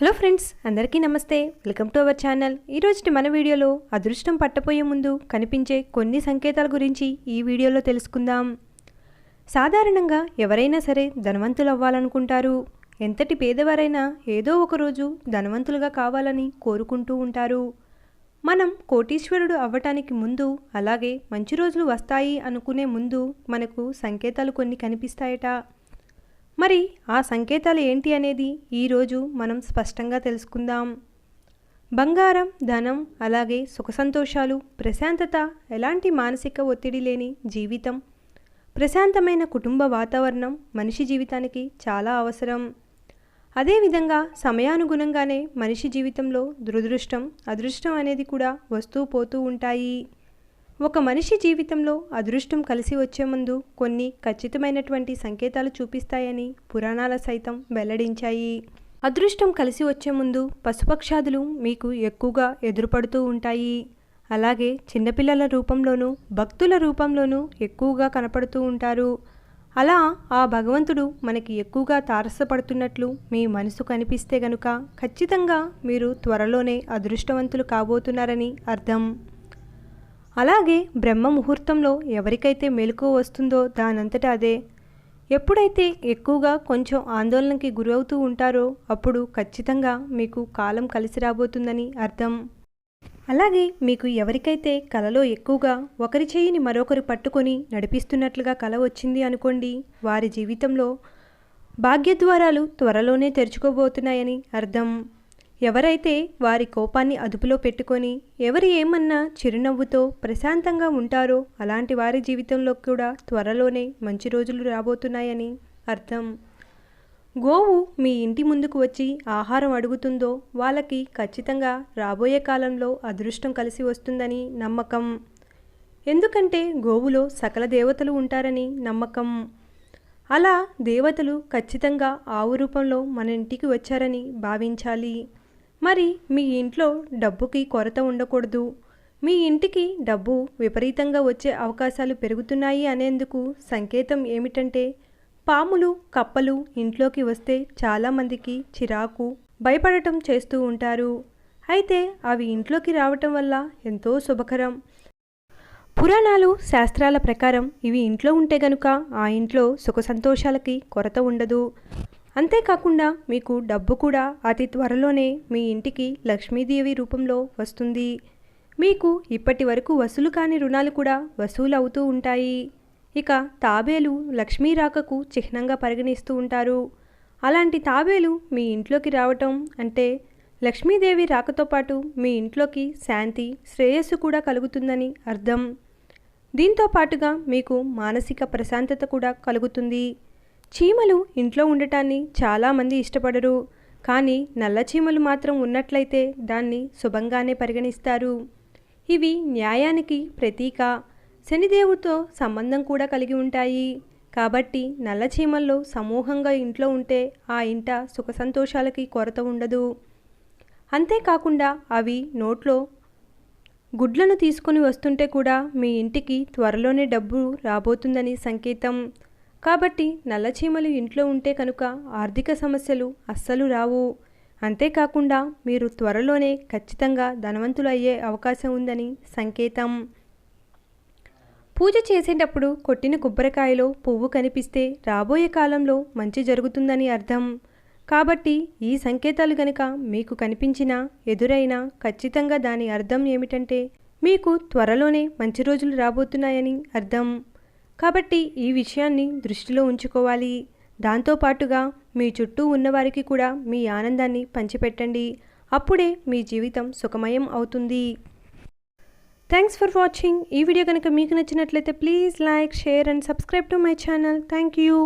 Hello friends అందరికీ నమస్తే. Welcome to our channel. ఈరోజు మన వీడియోలో అదృష్టం పట్టపోయే ముందు కనిపించే కొన్ని సంకేతాల గురించి ఈ వీడియోలో తెలుసుకుందాం. సాధారణంగా ఎవరైనా సరే ధనవంతులు అవ్వాలనుకుంటారు. ఎంతటి పేదవారైనా ఏదో ఒక రోజు ధనవంతులుగా కావాలని కోరుకుంటూ ఉంటారు. మనం కోటీశ్వరుడు అవ్వటానికి ముందు అలాగే మంచి రోజులు వస్తాయి అనుకునే ముందు మనకు సంకేతాలు కొన్ని కనిపిస్తాయట. మరి ఆ సంకేతాలు ఏంటి అనేది ఈరోజు మనం స్పష్టంగా తెలుసుకుందాం. బంగారం ధనం అలాగే సుఖ సంతోషాలు ప్రశాంతత ఎలాంటి మానసిక ఒత్తిడి లేని జీవితం ప్రశాంతమైన కుటుంబ వాతావరణం మనిషి జీవితానికి చాలా అవసరం. అదేవిధంగా సమయానుగుణంగానే మనిషి జీవితంలో దురదృష్టం అదృష్టం అనేది కూడా వస్తూ పోతూ ఉంటాయి. ఒక మనిషి జీవితంలో అదృష్టం కలిసి వచ్చే ముందు కొన్ని ఖచ్చితమైనటువంటి సంకేతాలు చూపిస్తాయని పురాణాల సైతం వెల్లడించాయి. అదృష్టం కలిసి వచ్చే ముందు పశుపక్షాదులు మీకు ఎక్కువగా ఎదురుపడుతూ ఉంటాయి. అలాగే చిన్నపిల్లల రూపంలోనూ భక్తుల రూపంలోనూ ఎక్కువగా కనపడుతూ ఉంటారు. అలా ఆ భగవంతుడు మనకి ఎక్కువగా తారసపడుతున్నట్లు మీ మనసు కనిపిస్తే గనుక ఖచ్చితంగా మీరు త్వరలోనే అదృష్టవంతులు కాబోతున్నారని అర్థం. అలాగే బ్రహ్మ ముహూర్తంలో ఎవరికైతే మెలకువ వస్తుందో దానంతటా అదే. ఎప్పుడైతే ఎక్కువగా కొంచెం ఆందోళనకి గురవుతూ ఉంటారో అప్పుడు ఖచ్చితంగా మీకు కాలం కలిసి రాబోతుందని అర్థం. అలాగే మీకు ఎవరికైతే కలలో ఎక్కువగా ఒకరి చేయిని మరొకరు పట్టుకొని నడిపిస్తున్నట్లుగా కల వచ్చింది అనుకోండి వారి జీవితంలో భాగ్యద్వారాలు త్వరలోనే తెరుచుకోబోతున్నాయని అర్థం. ఎవరైతే వారి కోపాన్ని అదుపులో పెట్టుకొని ఎవరు ఏమన్నా చిరునవ్వుతో ప్రశాంతంగా ఉంటారో అలాంటి వారి జీవితంలో కూడా త్వరలోనే మంచి రోజులు రాబోతున్నాయని అర్థం. గోవు మీ ఇంటి ముందుకు వచ్చి ఆహారం అడుగుతుందో వాళ్ళకి ఖచ్చితంగా రాబోయే కాలంలో అదృష్టం కలిసి వస్తుందని నమ్మకం. ఎందుకంటే గోవులో సకల దేవతలు ఉంటారని నమ్మకం. అలా దేవతలు ఖచ్చితంగా ఆవు రూపంలో మన ఇంటికి వచ్చారని భావించాలి. మరి మీ ఇంట్లో డబ్బుకి కొరత ఉండకూడదు. మీ ఇంటికి డబ్బు విపరీతంగా వచ్చే అవకాశాలు పెరుగుతున్నాయి అనేందుకు సంకేతం ఏమిటంటే పాములు కప్పలు ఇంట్లోకి వస్తే చాలామందికి చిరాకు భయపడటం చేస్తూ ఉంటారు. అయితే అవి ఇంట్లోకి రావటం వల్ల ఎంతో శుభకరం. పురాణాలు శాస్త్రాల ప్రకారం ఇవి ఇంట్లో ఉంటే గనుక ఆ ఇంట్లో సుఖ సంతోషాలకి కొరత ఉండదు. అంతేకాకుండా మీకు డబ్బు కూడా అతి త్వరలోనే మీ ఇంటికి లక్ష్మీదేవి రూపంలో వస్తుంది. మీకు ఇప్పటి వరకు వసూలు కాని రుణాలు కూడా వసూలు అవుతూ ఉంటాయి. ఇక తాబేలు లక్ష్మీ రాకకు చిహ్నంగా పరిగణిస్తూ ఉంటారు. అలాంటి తాబేలు మీ ఇంట్లోకి రావటం అంటే లక్ష్మీదేవి రాకతో పాటు మీ ఇంట్లోకి శాంతి శ్రేయస్సు కూడా కలుగుతుందని అర్థం. దీంతో పాటుగా మీకు మానసిక ప్రశాంతత కూడా కలుగుతుంది. చీమలు ఇంట్లో ఉండటాన్ని చాలామంది ఇష్టపడరు. కానీ నల్ల చీమలు మాత్రం ఉన్నట్లయితే దాన్ని శుభంగానే పరిగణిస్తారు. ఇవి న్యాయానికి ప్రతీక. శనిదేవుడితో సంబంధం కూడా కలిగి ఉంటాయి. కాబట్టి నల్ల చీమల్లో సమూహంగా ఇంట్లో ఉంటే ఆ ఇంట సుఖ సంతోషాలకి కొరత ఉండదు. అంతేకాకుండా అవి నోట్లో గుడ్లను తీసుకొని వస్తుంటే కూడా మీ ఇంటికి త్వరలోనే డబ్బు రాబోతుందని సంకేతం. కాబట్టి నల్లచీమలు ఇంట్లో ఉంటే కనుక ఆర్థిక సమస్యలు అస్సలు రావు. అంతేకాకుండా మీరు త్వరలోనే ఖచ్చితంగా ధనవంతులు అయ్యే అవకాశం ఉందని సంకేతం. పూజ చేసేటప్పుడు కొట్టిన కొబ్బరికాయలో పువ్వు కనిపిస్తే రాబోయే కాలంలో మంచి జరుగుతుందని అర్థం. కాబట్టి ఈ సంకేతాలు గనక మీకు కనిపించినా ఎదురైనా ఖచ్చితంగా దాని అర్థం ఏమిటంటే మీకు త్వరలోనే మంచి రోజులు రాబోతున్నాయని అర్థం. కాబట్టి ఈ విషయాన్ని దృష్టిలో ఉంచుకోవాలి. దాంతోపాటుగా మీ చుట్టూ ఉన్నవారికి కూడా మీ ఆనందాన్ని పంచిపెట్టండి. అప్పుడే మీ జీవితం సుఖమయం అవుతుంది. థ్యాంక్స్ ఫర్ వాచింగ్ ఈ వీడియో కనుక మీకు నచ్చినట్లయితే please like share and subscribe to my channel thank you